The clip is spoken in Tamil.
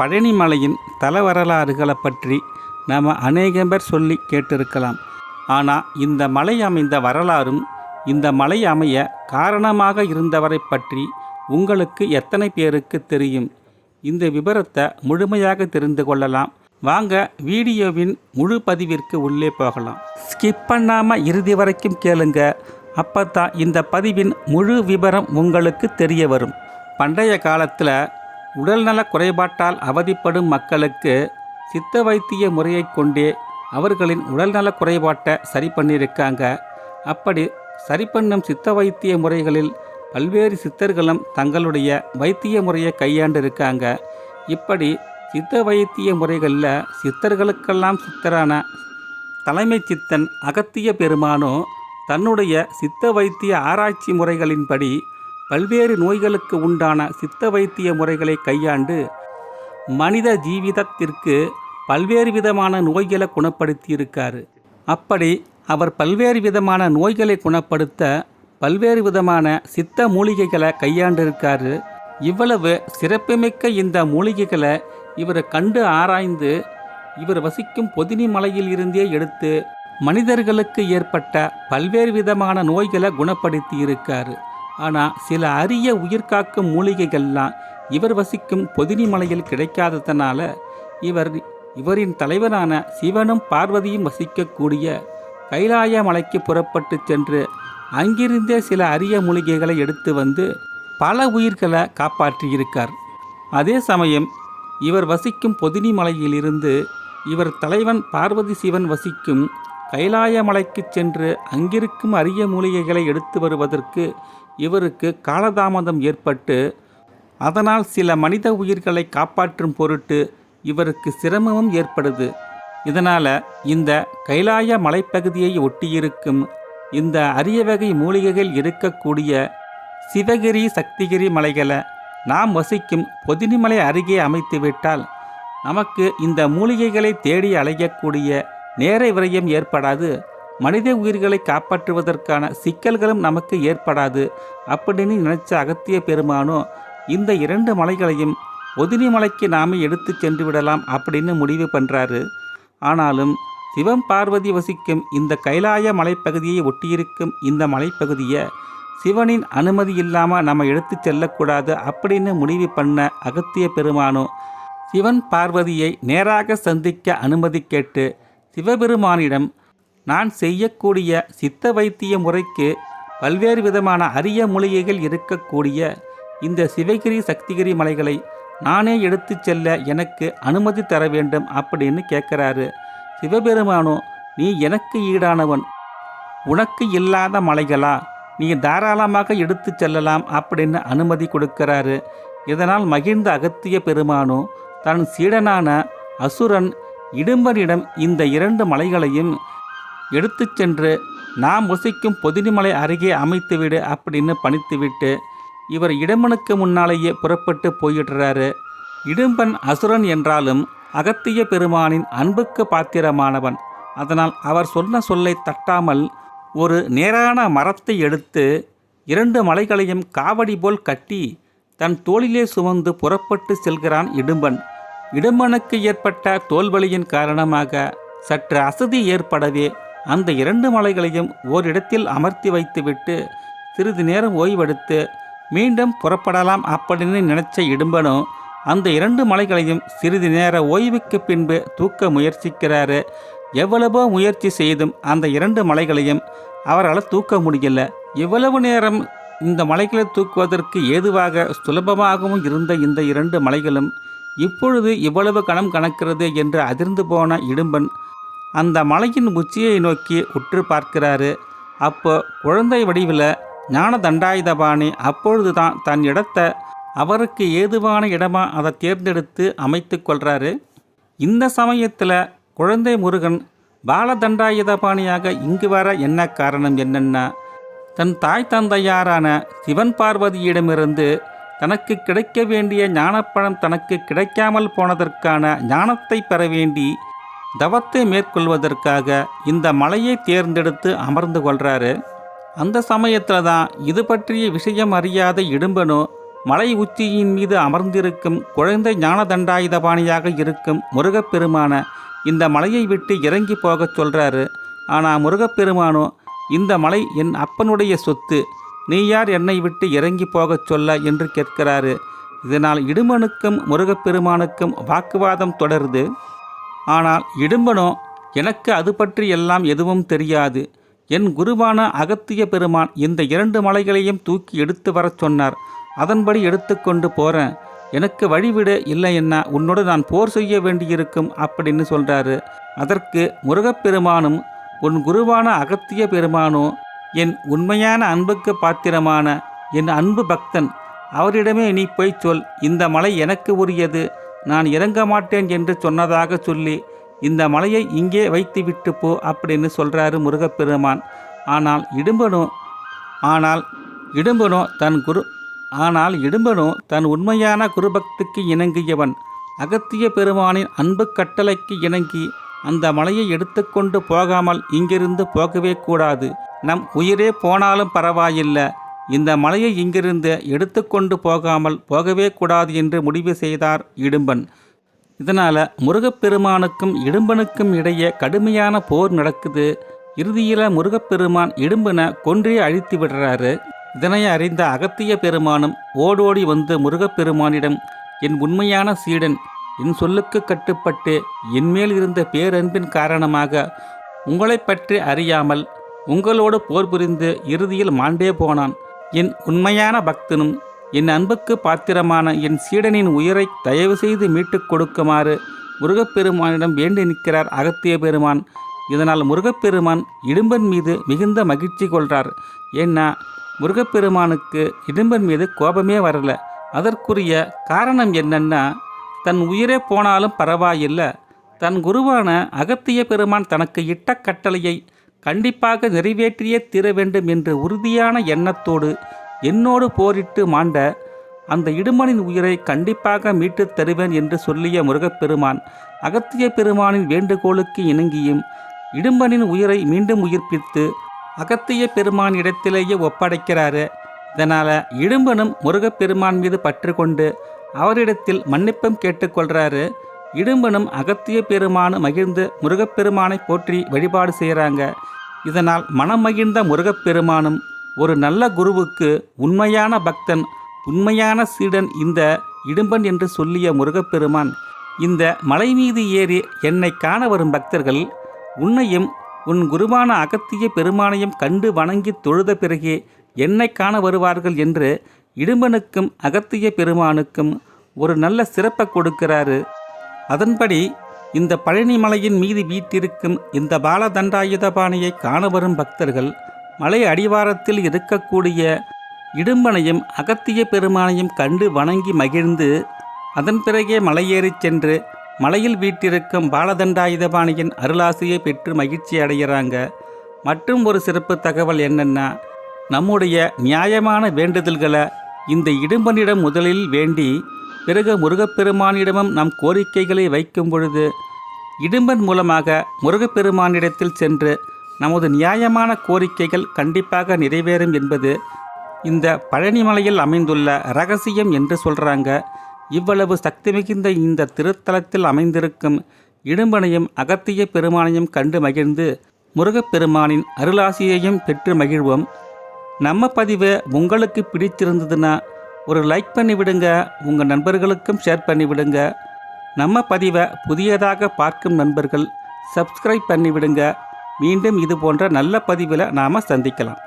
பழனிமலையின் தல வரலாறுகளை பற்றி நாம் அநேகம் பேர் சொல்லி கேட்டிருக்கலாம். ஆனால் இந்த மலை அமைந்த வரலாறும் இந்த மலை அமைய காரணமாக இருந்தவரை பற்றி உங்களுக்கு எத்தனை பேருக்கு தெரியும்? இந்த விபரத்தை முழுமையாக தெரிந்து கொள்ளலாம். வாங்க வீடியோவின் முழு பதிவிற்கு உள்ளே போகலாம். ஸ்கிப் பண்ணாமல் இறுதி வரைக்கும் கேளுங்க. அப்போ தான் இந்த பதிவின் முழு விவரம் உங்களுக்கு தெரிய வரும். பண்டைய காலத்தில் உடல்நல குறைபாட்டால் அவதிப்படும் மக்களுக்கு சித்த வைத்திய முறையை கொண்டே அவர்களின் உடல்நல குறைபாட்டை சரி பண்ணியிருக்காங்க அப்படி சரி பண்ணும் சித்த வைத்திய முறைகளில் பல்வேறு சித்தர்களும் தங்களுடைய வைத்திய முறையை கையாண்டிருக்காங்க. இப்படி சித்த வைத்திய முறைகளில் சித்தர்களுக்கெல்லாம் சித்தரான தலைமை சித்தன் அகத்திய பெருமானோ தன்னுடைய சித்த வைத்திய ஆராய்ச்சி முறைகளின்படி பல்வேறு நோய்களுக்கு உண்டான சித்த வைத்திய முறைகளை கையாண்டு மனித ஜீவிதத்திற்கு பல்வேறு விதமான நோய்களை குணப்படுத்தியிருக்கார். அப்படி அவர் பல்வேறு விதமான நோய்களை குணப்படுத்த பல்வேறு விதமான சித்த மூலிகைகளை கையாண்டிருக்காரு. இவ்வளவு சிறப்புமிக்க இந்த மூலிகைகளை இவர் கண்டு ஆராய்ந்து இவர் வசிக்கும் பொதினி மலையில் இருந்தே எடுத்து மனிதர்களுக்கு ஏற்பட்ட பல்வேறு விதமான நோய்களை குணப்படுத்தி இருக்காரு ஆனால் சில அரிய உயிர்காக்கும் மூலிகைகள்லாம் இவர் வசிக்கும் பொதினி மலையில் கிடைக்காததனால இவர் இவரின் தலைவரான சிவனும் பார்வதியும் வசிக்கக்கூடிய கைலாய மலைக்கு புறப்பட்டு சென்று அங்கிருந்தே சில அரிய மூலிகைகளை எடுத்து வந்து பல உயிர்களை காப்பாற்றியிருக்கார். அதே சமயம் இவர் வசிக்கும் பொதினி மலையிலிருந்து இவர் தலைவன் பார்வதி சிவன் வசிக்கும் கைலாய மலைக்கு சென்று அங்கிருக்கும் அரிய மூலிகைகளை எடுத்து வருவதற்கு இவருக்கு காலதாமதம் ஏற்பட்டு அதனால் சில மனித உயிர்களை காப்பாற்றும் பொருட்டு இவருக்கு சிரமமும் ஏற்படுது. இதனால் இந்த கைலாய மலைப்பகுதியை ஒட்டியிருக்கும் இந்த அரிய வகை மூலிகைகள் இருக்கக்கூடிய சிவகிரி சக்திகிரி மலைகளை நாம் வசிக்கும் பொதினிமலை அருகே அமைத்துவிட்டால் நமக்கு இந்த மூலிகைகளை தேடி அலையக்கூடிய நேர விரயம் ஏற்படாது. மனித உயிர்களை காப்பாற்றுவதற்கான சிக்கல்களும் நமக்கு ஏற்படாது அப்படின்னு நினைச்ச அகத்திய பெருமானோ இந்த இரண்டு மலைகளையும் ஒதினி மலைக்கு நாமே எடுத்து சென்று விடலாம் அப்படின்னு முடிவு பண்ணுறாரு ஆனாலும் சிவம் பார்வதி வசிக்கும் இந்த கைலாய மலைப்பகுதியை ஒட்டியிருக்கும் இந்த மலைப்பகுதியை சிவனின் அனுமதி இல்லாமல் நம்ம எடுத்து செல்லக்கூடாது அப்படின்னு முடிவு பண்ண அகத்திய பெருமானோ சிவன் பார்வதியை நேராக சந்திக்க அனுமதி கேட்டு சிவபெருமானிடம் நான் செய்யக்கூடிய சித்த வைத்திய முறைக்கு பல்வேறு விதமான அரிய மூலிகைகள் இருக்கக்கூடிய இந்த சிவகிரி சக்திகிரி மலைகளை நானே எடுத்துச் செல்ல எனக்கு அனுமதி தர வேண்டும் அப்படின்னு கேட்குறாரு. சிவபெருமானோ நீ எனக்கு ஈடானவன். உனக்கு இல்லாத மலைகளா? நீ தாராளமாக எடுத்துச் செல்லலாம் அப்படின்னு அனுமதி கொடுக்கிறாரு. இதனால் மகிழ்ந்த அகத்திய பெருமானோ தன் சீடனான அசுரன் இடும்பனிடம் இந்த இரண்டு மலைகளையும் எடுத்துச் சென்று நாம் வசிக்கும் பொதினிமலை அருகே அமைத்துவிடு அப்படின்னு பணித்துவிட்டு இவர் இடம்பனுக்கு முன்னாலேயே புறப்பட்டு போயிடுறாரு. இடும்பன் அசுரன் என்றாலும் அகத்திய பெருமானின் அன்புக்கு பாத்திரமானவன். அதனால் அவர் சொன்ன சொல்லை தட்டாமல் ஒரு நேரான மரத்தை எடுத்து இரண்டு மலைகளையும் காவடி போல் கட்டி தன் தோளிலே சுமந்து புறப்பட்டு செல்கிறான் இடும்பன். இடும்பனுக்கு ஏற்பட்ட தோல்வலியின் காரணமாக சற்று அசதி ஏற்படவே அந்த இரண்டு மலைகளையும் ஓரிடத்தில் அமர்த்தி வைத்துவிட்டு சிறிது நேரம் ஓய்வெடுத்து மீண்டும் புறப்படலாம் அப்படின்னு நினைச்ச இடும்பனும் அந்த இரண்டு மலைகளையும் சிறிது நேர ஓய்வுக்கு பின்பு தூக்க முயற்சிக்கிறாரு. எவ்வளவோ முயற்சி செய்தும் அந்த இரண்டு மலைகளையும் அவரால் தூக்க முடியல. இவ்வளவு நேரம் இந்த மலைகளை தூக்குவதற்கு ஏதுவாக சுலபமாகவும் இருந்த இந்த இரண்டு மலைகளும் இப்பொழுது இவ்வளவு கணம் கணக்கிறது என்று அதிர்ந்து போன இடும்பன் அந்த மலையின் உச்சியை நோக்கி உற்று பார்க்கிறாரு. அப்போ குழந்தை வடிவில் ஞான தண்டாயுதபாணி அப்பொழுது தான் தன் இடத்தை அவருக்கு ஏதுவான இடமா அதை தேர்ந்தெடுத்து அமைத்து கொள்கிறாரு இந்த சமயத்தில் குழந்தை முருகன் பாலதண்டாயுதபாணியாக இங்கு வர என்ன காரணம் என்னென்னா தன் தாய் தந்தையாரான சிவன் பார்வதியிடமிருந்து தனக்கு கிடைக்க வேண்டிய ஞானப்பழம் தனக்கு கிடைக்காமல் போனதற்கான ஞானத்தை பெற வேண்டி தவத்தை மேற்கொள்வதற்காக இந்த மலையை தேர்ந்தெடுத்து அமர்ந்து கொள்கிறாரு அந்த சமயத்தில் தான் இது பற்றிய விஷயம் அறியாத இடும்பனோ மலை உச்சியின் மீது அமர்ந்திருக்கும் குழந்தை ஞானதண்டாயுதபாணியாக இருக்கும் முருகப்பெருமான இந்த மலையை விட்டு இறங்கி போகச் சொல்கிறாரு ஆனால் முருகப்பெருமானோ இந்த மலை என் அப்பனுடைய சொத்து நீ யார் என்னை விட்டு இறங்கி போகச் சொல்ல என்று கேட்கிறாரு. இதனால் இடும்பனுக்கும் முருகப்பெருமானுக்கும் வாக்குவாதம் தொடருது. ஆனால் இடும்பனோ எனக்கு அது பற்றி எல்லாம் எதுவும் தெரியாது. என் குருவான அகத்திய பெருமான் இந்த இரண்டு மலைகளையும் தூக்கி எடுத்து வரச் சொன்னார். அதன்படி எடுத்துக்கொண்டு போகிறேன் எனக்கு வழிவிடு இல்லை என்ன உன்னோடு நான் போர் செய்ய வேண்டியிருக்கும் அப்படின்னு சொல்கிறாரு அதற்கு முருகப்பெருமானும் உன் குருவான அகத்திய பெருமானோ என் உண்மையான அன்புக்கு பாத்திரமான என் அன்பு பக்தன் அவரிடமே நீ போய் சொல் இந்த மலை எனக்கு உரியது. நான் இறங்க மாட்டேன் என்று சொன்னதாக சொல்லி இந்த மலையை இங்கே வைத்து விட்டு போ அப்படின்னு சொல்கிறாரு முருகப்பெருமான். ஆனால் இடும்பனோ ஆனால் இடும்பனோ தன் குரு ஆனால் இடும்பனோ தன் உண்மையான குருபக்திக்கு இணங்கியவன். அகத்திய பெருமானின் அன்பு கட்டளைக்கு இணங்கி அந்த மலையை எடுத்துக்கொண்டு போகாமல் இங்கிருந்து போகவே கூடாது. நம் உயிரே போனாலும் பரவாயில்லை. இந்த மலையை இங்கிருந்து எடுத்துக்கொண்டு போகாமல் போகவே கூடாது என்று முடிவு செய்தார் இடும்பன். இதனால் முருகப்பெருமானுக்கும் இடும்பனுக்கும் இடையே கடுமையான போர் நடக்குது. இறுதியில் முருகப்பெருமான் இடும்பனை கொன்றே அழித்து விடுறாரு. இதனை அறிந்த அகத்திய பெருமானும் ஓடோடி வந்து முருகப்பெருமானிடம் என் உண்மையான சீடன் என் சொல்லுக்கு கட்டுப்பட்டு என்மேல் இருந்த பேரன்பின் காரணமாக உங்களைப் பற்றி அறியாமல் உங்களோடு போர் புரிந்து இறுதியில் மாண்டே போனான். என் உண்மையான பக்தனும் என் அன்புக்கு பாத்திரமான என் சீடனின் உயிரை தயவு செய்து மீட்டுக் கொடுக்குமாறு முருகப்பெருமானிடம் வேண்டி நிற்கிறார் அகத்திய பெருமான். இதனால் முருகப்பெருமான் இடும்பன் மீது மிகுந்த மகிழ்ச்சி கொள்கிறார் ஏன்னா முருகப்பெருமானுக்கு இடும்பன் மீது கோபமே வரல. அதற்குரிய காரணம் என்னன்னா தன் உயிரே போனாலும் பரவாயில்லை. தன் குருவான அகத்திய பெருமான் தனக்கு இட்ட கட்டளையை கண்டிப்பாக நிறைவேற்றியே தீர வேண்டும் என்ற உறுதியான எண்ணத்தோடு என்னோடு போரிட்டு மாண்ட அந்த இடுமனின் உயிரை கண்டிப்பாக மீட்டுத் தருவேன் என்று சொல்லிய முருகப்பெருமான் அகத்திய பெருமானின் வேண்டுகோளுக்கு இணங்கியும் இடும்பனின் உயிரை மீண்டும் உயிர்ப்பித்து அகத்திய பெருமான் இடத்திலேயே ஒப்படைக்கிறாரு. இதனால் இடும்பனும் முருகப்பெருமான் மீது பற்று கொண்டு அவரிடத்தில் மன்னிப்பும் கேட்டுக்கொள்கிறாரு இடும்பனும் அகத்திய பெருமானு மகிழ்ந்து முருகப்பெருமானை போற்றி வழிபாடு செய்கிறாங்க இதனால் மனம் மகிழ்ந்த முருகப்பெருமானும் ஒரு நல்ல குருவுக்கு உண்மையான பக்தன் உண்மையான சீடன் இந்த இடும்பன் என்று சொல்லிய முருகப்பெருமான் இந்த மலை மீது ஏறி என்னை காண வரும் பக்தர்கள் உன்னையும் உன் குருவான அகத்திய பெருமானையும் கண்டு வணங்கி தொழுத பிறகே என்னை காண வருவார்கள் என்று இடும்பனுக்கும் அகத்திய பெருமானுக்கும் ஒரு நல்ல சிறப்பை கொடுக்கிறாரு. அதன்படி இந்த பழனிமலையின் மீது வீட்டிருக்கும் இந்த பாலதண்டாயுதபாணியை காண வரும் பக்தர்கள் மலை அடிவாரத்தில் இருக்கக்கூடிய இடும்பனையும் அகத்திய பெருமானையும் கண்டு வணங்கி மகிழ்ந்து அதன் பிறகே மலையேறிச் சென்று மலையில் வீட்டிருக்கும் பாலதண்டாயுதபாணியின் அருளாசியை பெற்று மகிழ்ச்சி அடைகிறாங்க. மற்றும் ஒரு சிறப்பு தகவல் என்னென்னா நம்முடைய நியாயமான வேண்டுதல்களை இந்த இடும்பனிடம் முதலில் வேண்டி பிறகு முருகப்பெருமானிடமும் நம் கோரிக்கைகளை வைக்கும் பொழுது இடும்பன் மூலமாக முருகப்பெருமானிடத்தில் சென்று நமது நியாயமான கோரிக்கைகள் கண்டிப்பாக நிறைவேறும் என்பது இந்த பழனிமலையில் அமைந்துள்ள ரகசியம் என்று சொல்கிறாங்க இவ்வளவு சக்தி மிகுந்த இந்த திருத்தலத்தில் அமைந்திருக்கும் இடும்பனையும் அகத்திய பெருமானையும் கண்டு மகிழ்ந்து முருகப்பெருமானின் அருளாசியையும் பெற்று மகிழ்வோம். நம்ம பதிவு உங்களுக்கு பிடிச்சிருந்ததுன்னா ஒரு லைக் பண்ணிவிடுங்க உங்கள் நண்பர்களுக்கும் ஷேர் பண்ணிவிடுங்க. நம்ம பதிவை புதியதாக பார்க்கும் நண்பர்கள் சப்ஸ்கிரைப் பண்ணிவிடுங்க. மீண்டும் இது போன்ற நல்ல பதிவில் நாம் சந்திக்கலாம்.